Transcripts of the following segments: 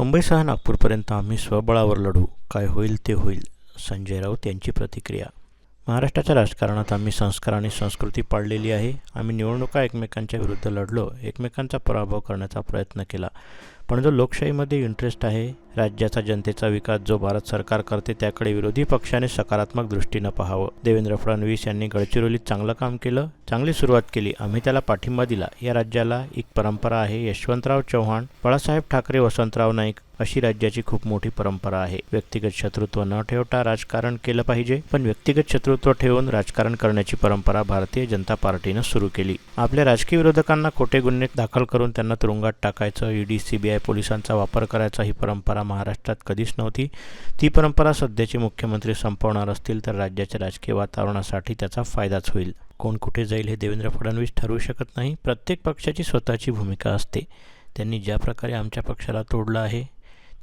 मुंबईसह नागपूरपर्यंत आम्ही स्वबळावर लढू. काय होईल ते होईल. संजय राऊत यांची प्रतिक्रिया. महाराष्ट्राच्या राजकारणात आम्ही संस्कार आणि संस्कृती पाळलेली आहे. आम्ही निवडणुका एकमेकांच्या विरुद्ध लढलो. एकमेकांचा पराभव करण्याचा प्रयत्न केला. पण जो लोकशाहीमध्ये इंटरेस्ट आहे राज्याचा जनतेचा विकास जो भारत सरकार करते त्याकडे विरोधी पक्षाने सकारात्मक दृष्टीनं पाहावं. देवेंद्र फडणवीस यांनी गडचिरोलीत चांगलं काम केलं चांगली सुरुवात केली. आम्ही त्याला पाठिंबा दिला. या राज्याला एक परंपरा आहे यशवंतराव चव्हाण बाळासाहेब ठाकरे वसंतराव नाईक अशी राज्याची खूप मोठी परंपरा आहे. व्यक्तिगत शत्रुत्व न ठेवता राजकारण केलं पाहिजे पण व्यक्तिगत शत्रुत्व ठेवून राजकारण करण्याची परंपरा भारतीय जनता पार्टीनं सुरू केली. आपल्या राजकीय विरोधकांना खोटे गुन्हे दाखल करून त्यांना तुरुंगात टाकायचं ईडी सीबीआय पोलिसांचा वापर करायचा ही परंपरा महाराष्ट्रात कधीच नव्हती. ती परंपरा सध्याचे मुख्यमंत्री संपवणार असतील तर राज्याच्या राजकीय वातावरणासाठी त्याचा फायदाच होईल. कोण कुठे जाईल हे देवेंद्र फडणवीस ठरवू शकत नाही. प्रत्येक पक्षाची स्वतःची भूमिका असते. त्यांनी ज्या प्रकारे आमच्या पक्षाला तोडलं आहे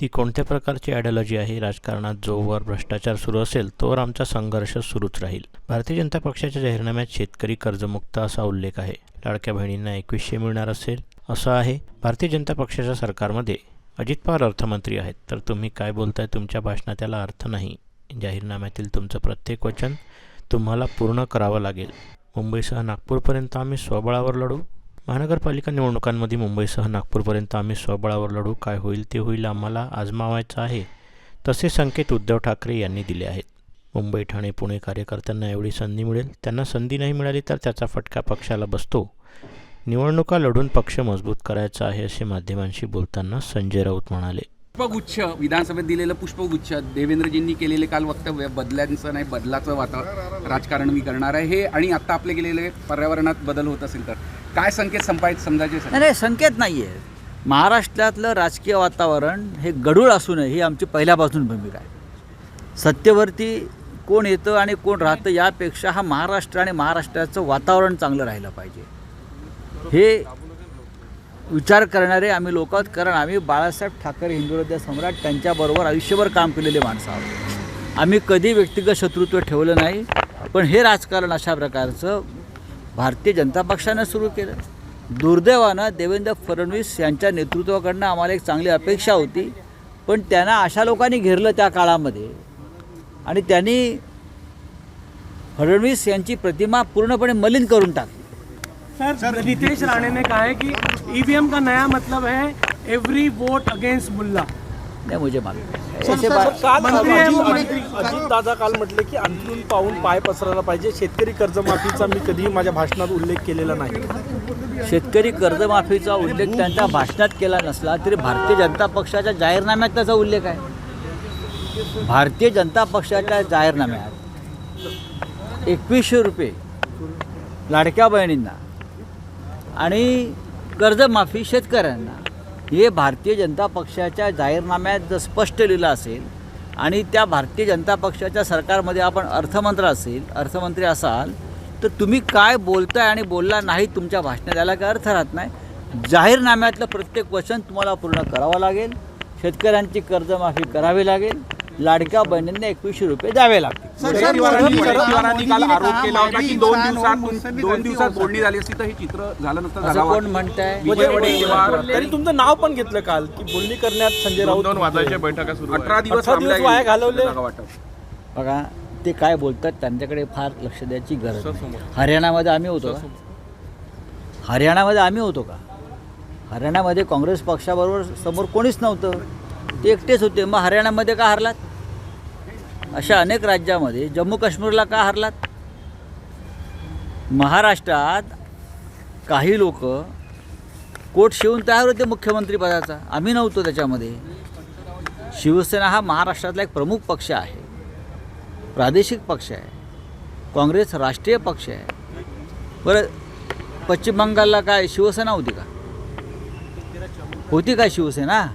ती कोणत्या प्रकारची आयडियॉलॉजी आहे राजकारणात जोवर भ्रष्टाचार सुरू असेल तोवर आमचा संघर्ष सुरूच राहील. भारतीय जनता पक्षाच्या जाहीरनाम्यात शेतकरी कर्जमुक्त असा उल्लेख आहे. लाडक्या बहिणींना एकवीसशे मिळणार असेल असं आहे. भारतीय जनता पक्षाच्या सरकारमध्ये अजित पवार अर्थमंत्री आहेत. तर तुम्ही काय बोलताय? तुमच्या भाषणात त्याला अर्थ नाही. जाहीरनाम्यातील तुमचं प्रत्येक वचन तुम्हाला पूर्ण करावं लागेल. मुंबईसह नागपूरपर्यंत आम्ही स्वबळावर लढू. महानगरपालिका निवडणुकांमध्ये मुंबईसह नागपूरपर्यंत आम्ही स्वबळावर लढू. काय होईल ते होईल आम्हाला आजमावायचं आहे. तसे संकेत उद्धव ठाकरे यांनी दिले आहेत. मुंबई ठाणे पुणे कार्यकर्त्यांना एवढी संधी मिळेल. त्यांना संधी नाही मिळाली तर त्याचा फटका पक्षाला बसतो. निवडणुका लढून पक्ष मजबूत करायचा आहे असे माध्यमांशी बोलताना संजय राऊत म्हणाले. पुष्पगुच्छ विधानसभेत दिलेलं पुष्पगुच्छ देवेंद्रजींनी केलेले काल वक्तव्य बदल्यांचं नाही बदलाचं वाता राजकारण मी करणार आहे हे आणि आता आपले गेलेले पर्यावरणात बदल होत असेल तर. काय संकेत संपायत समजायचे नाही संकेत नाही आहे महाराष्ट्रातलं राजकीय वातावरण हे गडूळ असू नये ही आमची पहिल्यापासून भूमिका आहे. सत्तेवरती कोण येतं आणि कोण राहतं यापेक्षा हा महाराष्ट्र आणि महाराष्ट्राचं वातावरण चांगलं राहिलं पाहिजे. हे विचार करणारे आम्ही लोक आहोत. कारण आम्ही बाळासाहेब ठाकरे हिंदुहृदय सम्राट त्यांच्याबरोबर आयुष्यभर काम केलेले माणसं आहोत. आम्ही कधी व्यक्तिगत शत्रुत्व ठेवलं नाही पण हे राजकारण अशा प्रकारचं भारतीय जनता पक्षानं सुरू केलं. दुर्दैवानं देवेंद्र फडणवीस यांच्या नेतृत्वाकडनं आम्हाला एक चांगली अपेक्षा होती पण त्यांना अशा लोकांनी घेरलं त्या काळामध्ये. आणि त्यांनी फडणवीस यांची प्रतिमा पूर्णपणे मलिन करून टाकली. सर नीतीश राणे ने कहा है कि ईवीएम का नया मतलब है एवरी वोट अगेंस्ट मुल्ला नाही आहे, अजित- दादा काल म्हटले की अंतरून पाहून पाय पसरायला पाहिजे. शेतकरी कर्जमाफीचा मी कधीही माझ्या भाषणात उल्लेख केलेला नाही. शेतकरी कर्जमाफीचा उल्लेख त्यांच्या भाषणात केला नसला तरी भारतीय जनता पक्षाच्या जाहीरनाम्यात त्याचा उल्लेख आहे. भारतीय जनता पक्षाच्या जाहीरनाम्यात एकवीसशे रुपये लाडक्या बहिणींना आणि कर्जमाफी शेतकऱ्यांना. हे भारतीय जनता पक्षाच्या जाहीरनाम्यात जर स्पष्ट लिहिलं असेल आणि त्या भारतीय जनता पक्षाच्या सरकारमध्ये आपण अर्थमंत्री असेल अर्थमंत्री असाल तर तुम्ही काय बोलताय आणि बोलला नाही तुमच्या भाषणात याला काय अर्थ राहत नाही. जाहीरनाम्यातलं प्रत्येक वचन तुम्हाला पूर्ण करावं लागेल. शेतकऱ्यांची कर्जमाफी करावी लागेल. लाडक्या बहिणींना एकवीसशे रुपये द्यावे लागतील. काल आरोप केला होता की दोन दिवसात दोन दिवसात बोलणी. झाली असती तर हे चित्र झालं नसतं असं जागा कोण म्हणताय? विजय वडेट्टीवार तरी तुमचं नाव पण घेतलं काल की बोलणी करण्यात संजय राऊत अठरा दिवस अठरा दिवस वाया घालवले. बघा ते काय बोलतात त्यांच्याकडे फार लक्ष द्यायची गरज नाही. हरियाणामध्ये आम्ही होतो का? हरियाणामध्ये आम्ही होतो का? हरियाणामध्ये काँग्रेस पक्षाबरोबर समोर कोणीच नव्हतं. ते एकटेच होते. मग हरियाणामध्ये का हरलात? अशा अनेक राज्यामध्ये जम्मू काश्मीरला का हरलात? महाराष्ट्रात काही लोक कोट शिवून तयार होते मुख्यमंत्रीपदाचा आम्ही नव्हतो त्याच्यामध्ये. शिवसेना हा महाराष्ट्रातला एक प्रमुख पक्ष आहे. प्रादेशिक पक्ष आहे. काँग्रेस राष्ट्रीय पक्ष आहे. बरं पश्चिम बंगालला काय शिवसेना होती का? होती का शिवसेना?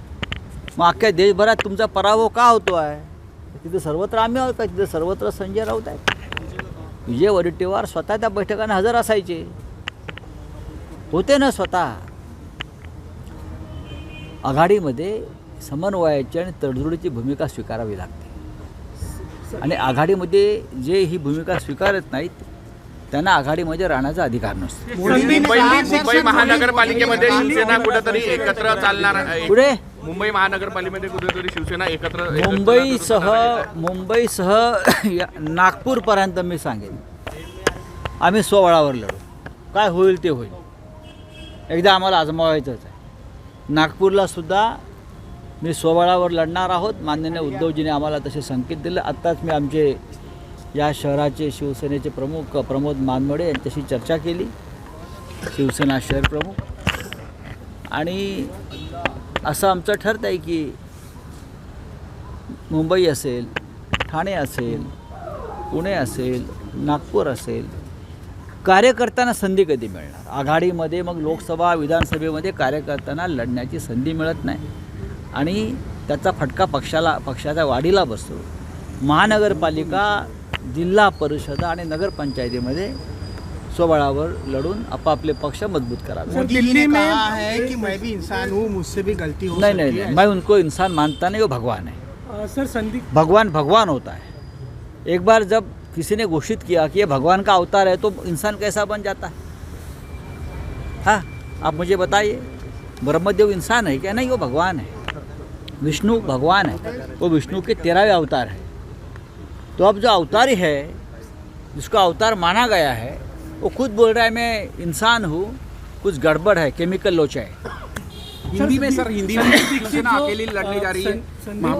मग अख्ख्या देशभरात तुमचा पराभव का होतो आहे तिथे सर्वत्र आम्ही आहोत का तिथे सर्वत्र संजय राऊत आहे विजय वडेट्टीवार स्वतः त्या बैठकांना हजर असायचे. होते ना स्वतः. आघाडीमध्ये समन्वयाची आणि तडजोडीची भूमिका स्वीकारावी लागते. आणि आघाडीमध्ये जे ही भूमिका स्वीकारत नाहीत त्यांना आघाडीमध्ये राहण्याचा अधिकार नसतो. मुंबई मुंबई महानगरपालिकेमध्ये शिवसेना कुठेतरी एकत्र चालणार पुढे? मुंबई महानगरपालिकेमध्ये कुठेतरी शिवसेना एकत्र मुंबईसह मुंबईसह या- नागपूरपर्यंत मी सांगेन. आम्ही स्वबळावर लढू. काय होईल ते होईल. एकदा आम्हाला आजमावायचंच आहे. नागपूरला सुद्धा मी स्वबळावर लढणार आहोत. माननीय उद्धवजीने आम्हाला तसे संकेत दिले. आत्ताच मी आमचे या शहराचे शिवसेनेचे प्रमुख प्रमोद मानमडे यांच्याशी चर्चा केली. शिवसेना शहर प्रमुख. आणि असं आमचं ठरतं आहे की मुंबई असेल ठाणे असेल पुणे असेल नागपूर असेल कार्यकर्त्यांना संधी कधी मिळणार? आघाडीमध्ये मग लोकसभा विधानसभेमध्ये कार्यकर्त्यांना लढण्याची संधी मिळत नाही. आणि त्याचा फटका पक्षाला पक्षाच्या वाढीला बसतो. महानगरपालिका जिल्हा परिषद आणि नगरपंचायतीमध्ये स्वबळावर लढून आपापले पक्ष मज़बूत करावे. दिल्ली में कहा है कि मैं भी इंसान हूँ मुझसे भी गलती हो नहीं नहीं नहीं मैं उनको इंसान मानता नहीं वो भगवान है। सर संदीप भगवान भगवान होता है। एक बार जब किसी ने घोषित किया कि ये भगवान का अवतार है तो इंसान कैसा बन जाता है? हाँ आप मुझे बताइए ब्रह्मदेव इंसान है क्या? नहीं वो भगवान है। विष्णु भगवान है। वो विष्णु के तेरहवें अवतार है। तो अब जो अवतारी है जिसको अवतार माना गया है वो खुद बोल रहा है मैं इंसान हूँ कुछ गड़बड़ है केमिकल लोचा है। हिंदी में सर हिंदी में शिवसेना अकेली लड़ने जा रही है।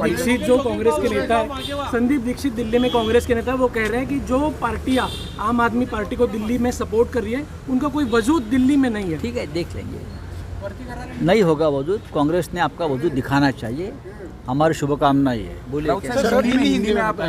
दीक्षित जो कांग्रेस के नेता है संदीप दीक्षित दिल्ली में कांग्रेस के नेता है वो कह रहे हैं कि जो पार्टियाँ आम आदमी पार्टी को दिल्ली में सपोर्ट कर रही है उनका कोई वजूद दिल्ली में नहीं है। ठीक है देख लेंगे। नहीं होगा वजूद कांग्रेस ने आपका वजूद दिखाना चाहिए। हमारी शुभकामनाएँ है। बोलिए हिंदी में आप